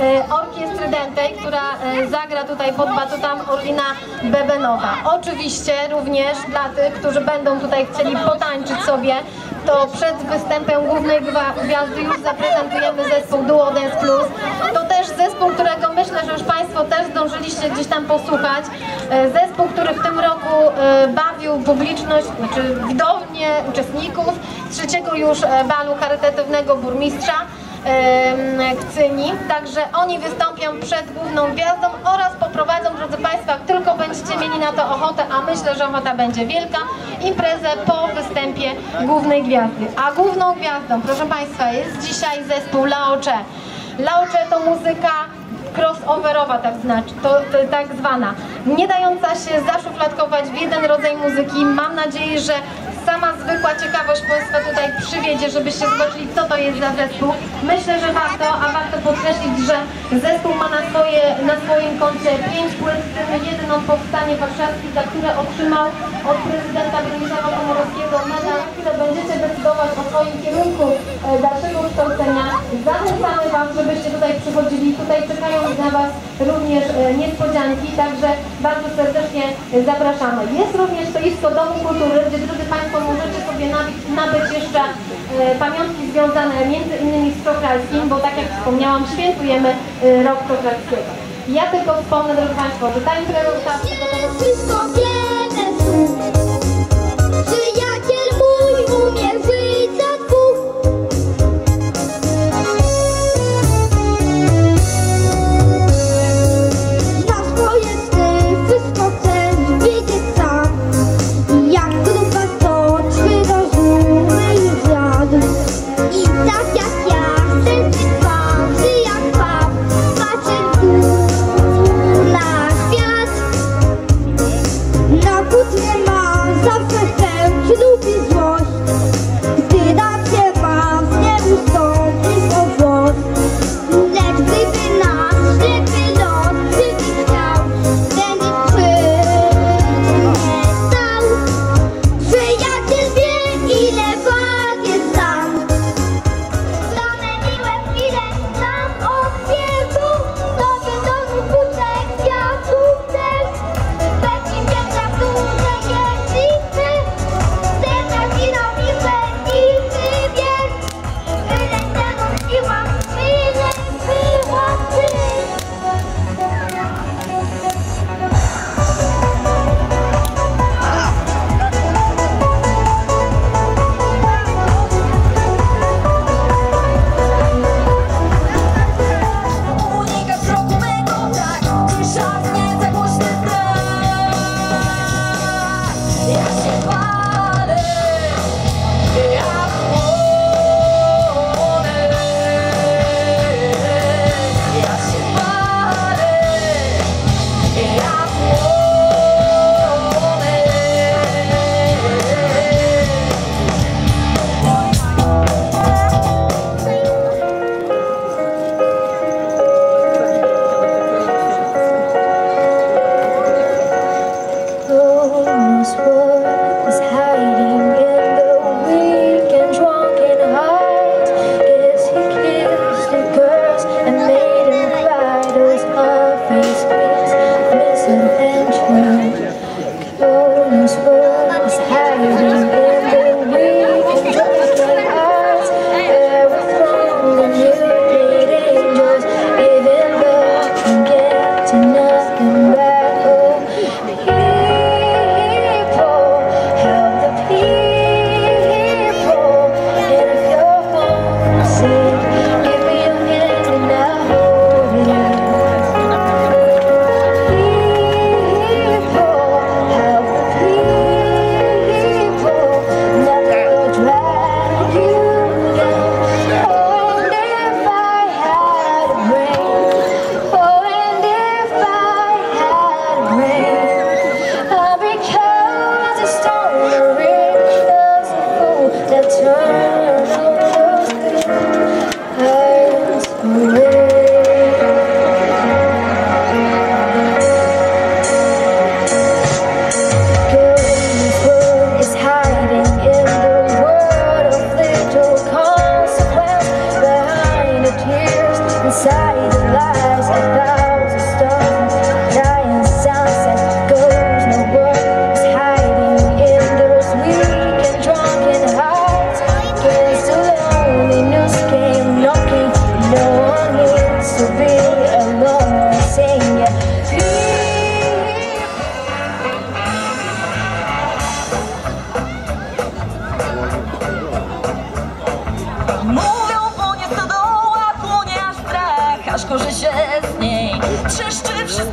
e, orkiestry dętej, która e, zagra tutaj pod batutami Orlina Bebenowa. Oczywiście również dla tych, którzy będą tutaj chcieli potańczyć sobie, to przed występem głównej gwiazdy już zaprezentujemy zespół Duo Dance Plus. To też zespół, którego myślę, że już Państwo też zdążyliście gdzieś tam posłuchać. E, Zespół, który w tym roku bawił publiczność, znaczy widownię uczestników trzeciego już balu charytatywnego burmistrza. Kcyni, także oni wystąpią przed główną gwiazdą oraz poprowadzą, drodzy Państwo, jak tylko będziecie mieli na to ochotę, a myślę, że ochota będzie wielka, imprezę po występie głównej gwiazdy. A główną gwiazdą, proszę Państwa, jest dzisiaj zespół Laocze. Laocze to muzyka crossoverowa tak, znaczy, to, tak zwana, nie dająca się zaszufladkować w jeden rodzaj muzyki. Mam nadzieję, że zwykła ciekawość Państwa tutaj przywiedzie, żebyście zobaczyli, co to jest za zespół. Myślę, że warto, a warto podkreślić, że zespół ma na, swoje, na swoim koncie pięć płyt, w tym jeden on powstanie warszawski, za które otrzymał od prezydenta Bronisława Komorowskiego medal, które będziecie decydować o swoim kierunku e, dalszego kształcenia. Zachęcamy Was, żebyście tutaj przychodzili. Tutaj czekają na Was również e, niespodzianki, także bardzo serdecznie e, zapraszamy. Jest również stoisko Domu Kultury, gdzie drodzy Państwo możecie sobie nabyć, jeszcze pamiątki związane między innymi z Krokralskim, bo tak jak wspomniałam, świętujemy rok Krokralskiego. Ja tylko wspomnę, drodzy Państwo, że ta impreza została przygotowana... Wszystko Przyjaciel mój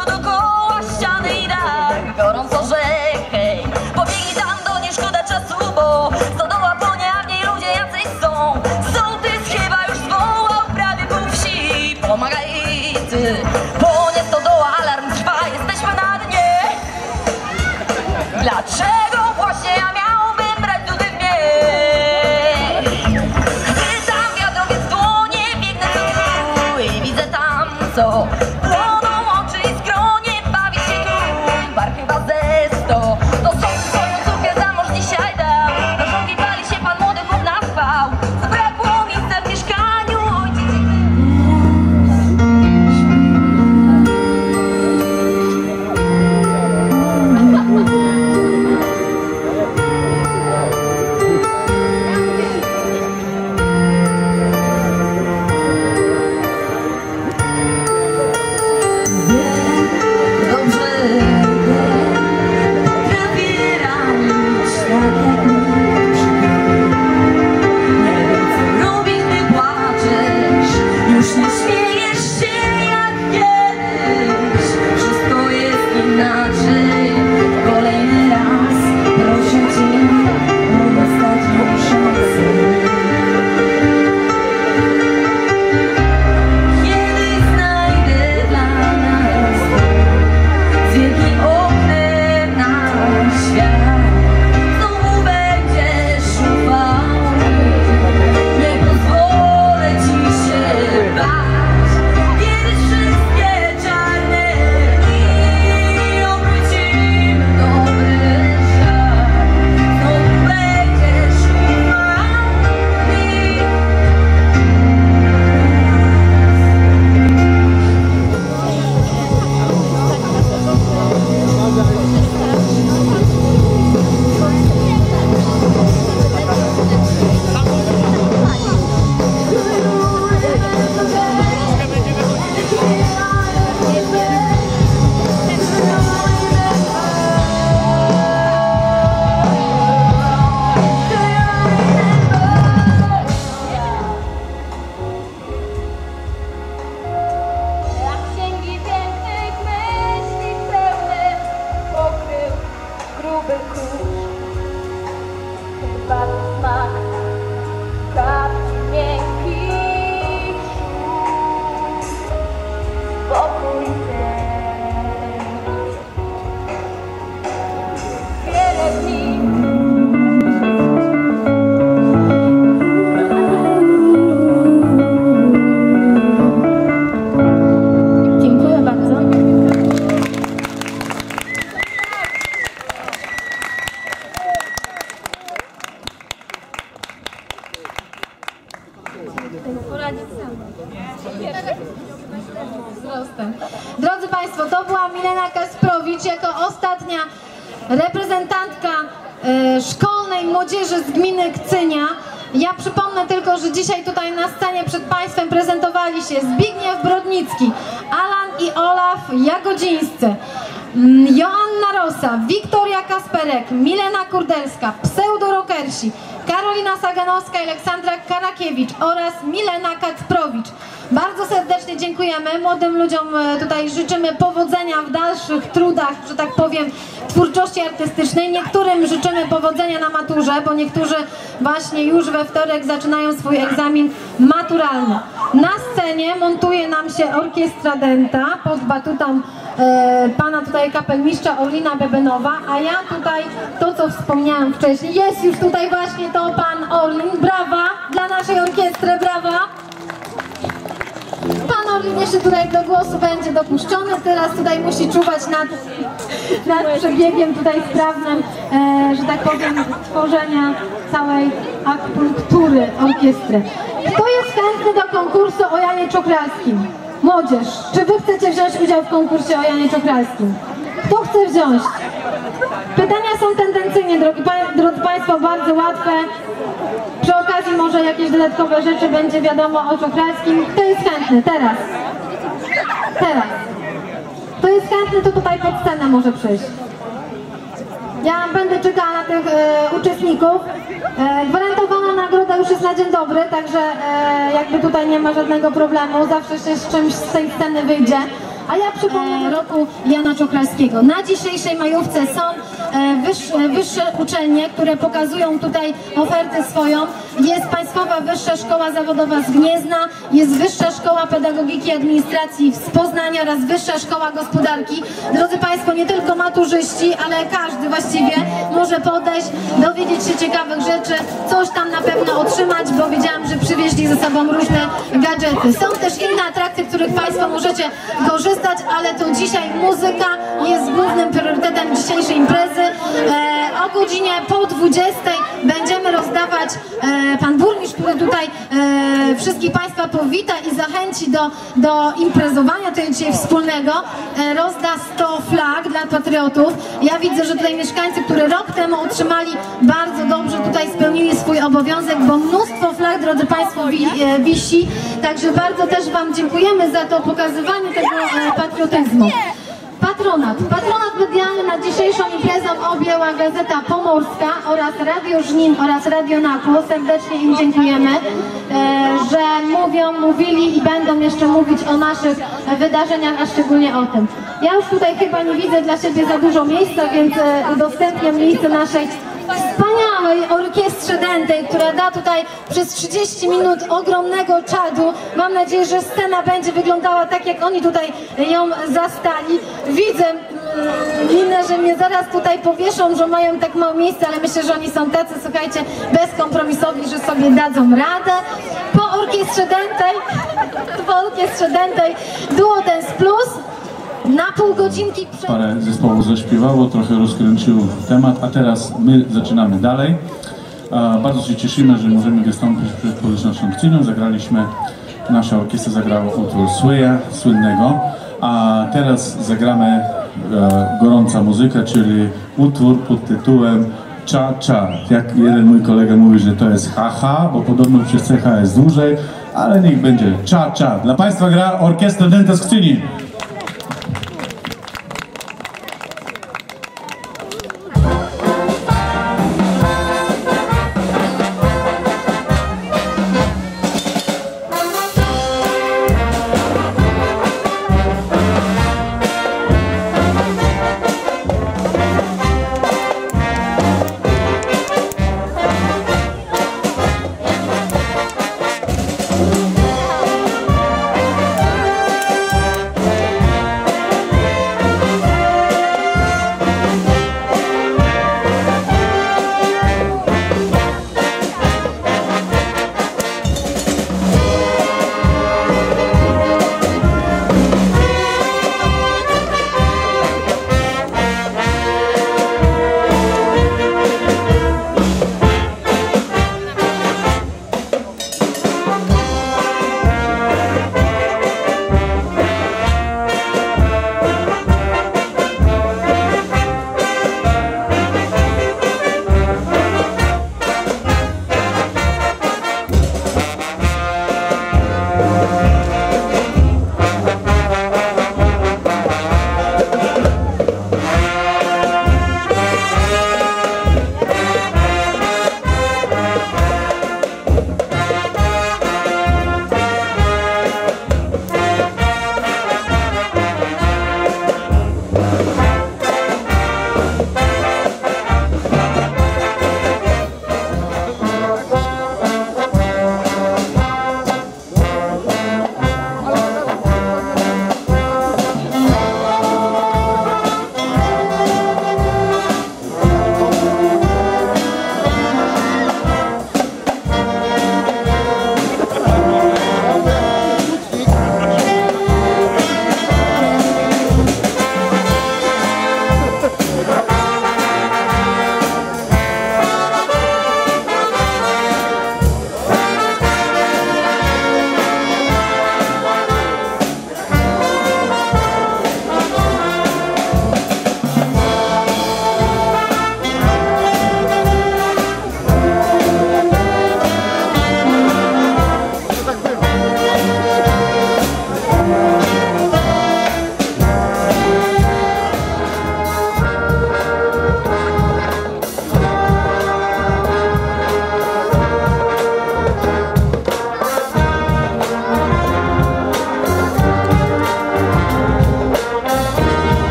wszystko dookoła, ściany i dach, gorąco, że hej. Pobiegnij tam, do nie szkoda czasu, bo stodoła płonie, a w niej ludzie jacyś są. Sołtys chyba już zwołał prawie pół wsi, pomagaj ty. Płonie stodoła, alarm trwa, jesteśmy na dnie. Dlaczego właśnie ja miałbym brać tutaj w miech? Chwytam wiadro, więc dłonie, biegnę do i widzę tam, co Drodzy Państwo, to była Milena Kasprowicz jako ostatnia reprezentantka e, szkolnej młodzieży z gminy Kcynia. Ja przypomnę tylko, że dzisiaj tutaj na scenie przed Państwem prezentowali się Zbigniew Brodnicki, Alan i Olaf Jagodzińscy, mm, Joanna Rosa, Wiktoria Kasperek, Milena Kurdelska, Pseudorokersi, Karolina Saganowska Aleksandra Karakiewicz oraz Milena Kacprowicz. Bardzo serdecznie dziękujemy młodym ludziom. e, Tutaj życzymy powodzenia w dalszych trudach, że tak powiem, twórczości artystycznej. Niektórym życzymy powodzenia na maturze, bo niektórzy właśnie już we wtorek zaczynają swój egzamin maturalny. Na scenie montuje nam się orkiestra Denta pod batutą e, pana tutaj kapelmistrza Orlina Bebenowa, a ja tutaj to, co wspomniałam wcześniej, jest już tutaj właśnie to pan Orlin. Brawa dla naszej orkiestry, brawa! Pan Orlin jeszcze tutaj do głosu będzie dopuszczony, teraz tutaj musi czuwać nad, nad przebiegiem tutaj sprawnym, e, że tak powiem, tworzenia całej akupunktury orkiestry. Kto jest chętny do konkursu o Janie Czukralskim? Młodzież, czy wy chcecie wziąć udział w konkursie o Janie Czokralskim? Kto chce wziąć? Pytania są tendencyjnie, drogi, drodzy Państwo, bardzo łatwe. Przy okazji może jakieś dodatkowe rzeczy będzie wiadomo o Czokralskim. Kto jest chętny? Teraz. Teraz. Kto jest chętny, to tutaj pod scenę może przyjść. Ja będę czekała na tych e, uczestników. E, gwarantowana nagroda już jest na dzień dobry, także e, jakby tutaj nie ma żadnego problemu. Zawsze się z czymś z tej sceny wyjdzie. A ja przypomnę roku Jana Czokralskiego. Na dzisiejszej majówce są e, wyższe, wyższe uczelnie, które pokazują tutaj ofertę swoją. Jest Państwowa Wyższa Szkoła Zawodowa z Gniezna, jest Wyższa Szkoła Pedagogiki i Administracji z Poznania oraz Wyższa Szkoła Gospodarki. Drodzy Państwo, nie tylko maturzyści, ale każdy właściwie może podejść, dowiedzieć się ciekawych rzeczy, coś tam na pewno otrzymać, bo wiedziałam, że przywieźli ze sobą różne gadżety. Są też inne atrakcje, których Państwo możecie korzystać, ale to dzisiaj muzyka jest głównym priorytetem dzisiejszej imprezy. E, o godzinie po 20 będziemy rozdawać, e, pan burmistrz, który tutaj e, wszystkich Państwa powita i zachęci do, do imprezowania tutaj dzisiaj wspólnego, e, rozda 100 flag dla patriotów. Ja widzę, że tutaj mieszkańcy, którzy rok temu otrzymali bardzo dobrze, tutaj spełnili swój obowiązek, bo mnóstwo flag, drodzy Państwo, wi, e, wisi. Także bardzo też Wam dziękujemy za to pokazywanie tego e, patriotyzmu. Patronat. Patronat medialny na dzisiejszą imprezą objęła Gazeta Pomorska oraz Radio Żnin oraz Radio Nakło. Serdecznie im dziękujemy, e, że mówią, mówili i będą jeszcze mówić o naszych wydarzeniach, a szczególnie o tym. Ja już tutaj chyba nie widzę dla siebie za dużo miejsca, więc e, udostępniam miejsce naszej wspaniałej orkiestrze dętej, która da tutaj przez 30 minut ogromnego czadu. Mam nadzieję, że scena będzie wyglądała tak, jak oni tutaj ją zastali. Widzę mm, minę, że mnie zaraz tutaj powieszą, że mają tak mało miejsca, ale myślę, że oni są tacy, słuchajcie, bezkompromisowi, że sobie dadzą radę. Po orkiestrze dętej, po orkiestrze dętej duo Dance Plus na pół godzinki przed... Parę zespołów zaśpiewało, trochę rozkręciło temat, a teraz my zaczynamy dalej. Bardzo się cieszymy, że możemy wystąpić przed publicznością Kcynią. Zagraliśmy, nasza orkiestra zagrała utwór Słyja, słynnego, a teraz zagramy e, gorąca muzyka, czyli utwór pod tytułem Cha. Jak jeden mój kolega mówi, że to jest haha, bo podobno przez CH jest dłużej, ale niech będzie Cha. Dla Państwa gra Orkiestra Denta z Kcyni.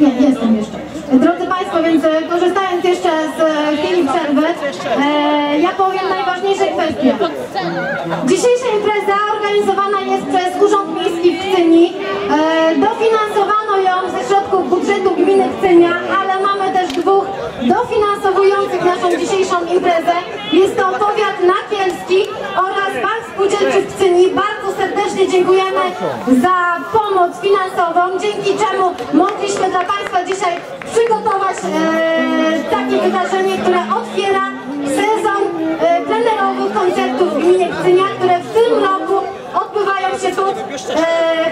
Nie, jestem jeszcze. Drodzy Państwo, więc e, korzystając jeszcze z e, chwili przerwy, e, ja powiem najważniejsze kwestie. Dzisiejsza impreza organizowana jest przez Urząd Miejski w Kcyni. Dofinansowano ją ze środków budżetu gminy Kcynia, ale mamy też dwóch dofinansowujących naszą dzisiejszą imprezę. Jest to powiat nakielski oraz Bank Spółdzielczy w Kcyni. Bardzo serdecznie dziękujemy za pomoc finansową, dzięki czemu mogliśmy dla Państwa dzisiaj przygotować e, takie wydarzenie, które otwiera sezon e, plenerowych koncertów w gminie Kcynia, które w tym roku odbywają się pod e,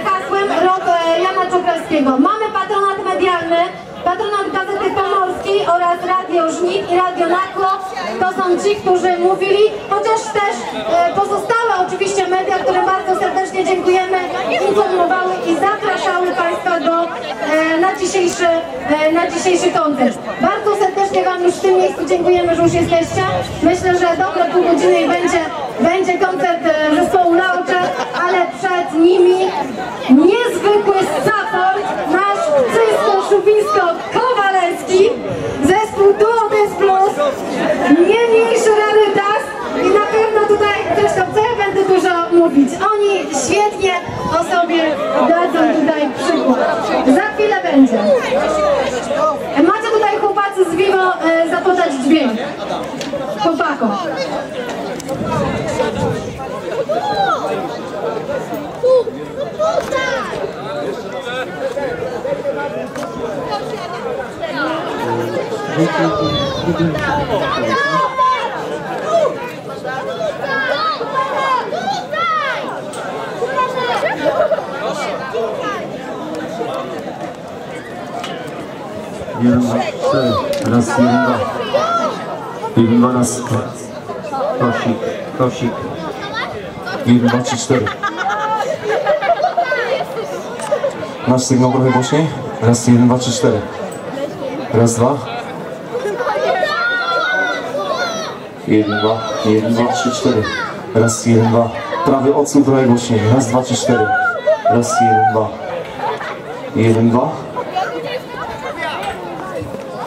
hasłem Rok e, Jana Czukrowskiego. Mamy patronat medialny, patronat Gazety Pomorskiej oraz Radio Żnik i Radio Nakło. To są ci, którzy mówili, chociaż też e, pozostałe oczywiście media, które bardzo serdecznie dziękujemy, informowały i zapraszały Państwa do, e, na, dzisiejszy, e, na dzisiejszy koncert. Bardzo serdecznie Wam już w tym miejscu dziękujemy, że już jesteście. Myślę, że dobre pół godziny i będzie, będzie koncert e, zespołu Laucze, ale przed nimi niezwykły support, nasz Cysko-Szubisko-Kowalewski, zespół Duo Dance Plus, nie mniejszy rarytas i na pewno tutaj zresztą co ja będę dużo mówić. Oni świetnie o sobie dadzą tutaj przykład. Za będzie. Macie tutaj chłopacy z Vivo e, zapodać dźwięk. Chłopakom. Jeden, dwa, cztery. Raz, jeden, dwa. Jeden, dwa, raz. Kosik, kosik. Jeden, dwa, trzy, cztery. Masz sygnał trochę głośniej? Raz, jeden, dwa, trzy, cztery. Raz, dwa. Jeden, dwa, jeden, dwa, trzy, cztery. Raz, jeden, dwa. Prawy odsłon trochę głośniej. Raz, dwa, trzy, cztery. Raz, jeden, dwa. Jeden, dwa.